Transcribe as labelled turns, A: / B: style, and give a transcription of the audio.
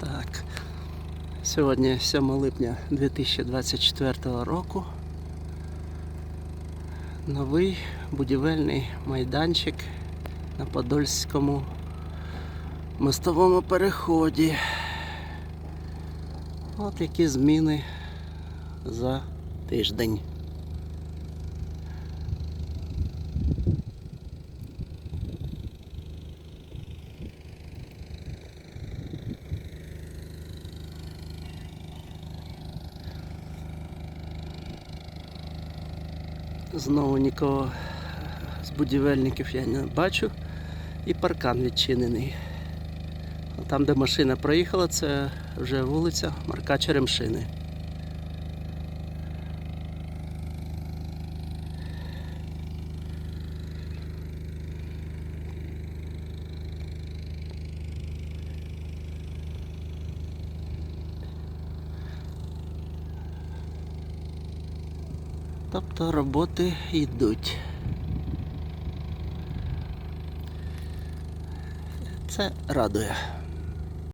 A: Так. Сьогодні 7 липня 2024 року. Новий будівельний майданчик на Подольському мостовому переході. От які зміни за тиждень. Знову нікого з будівельників я не бачу. І паркан відчинений. Там, де машина проїхала, це вже вулиця Марка Черемшини. Тобто роботи йдуть. Це радує.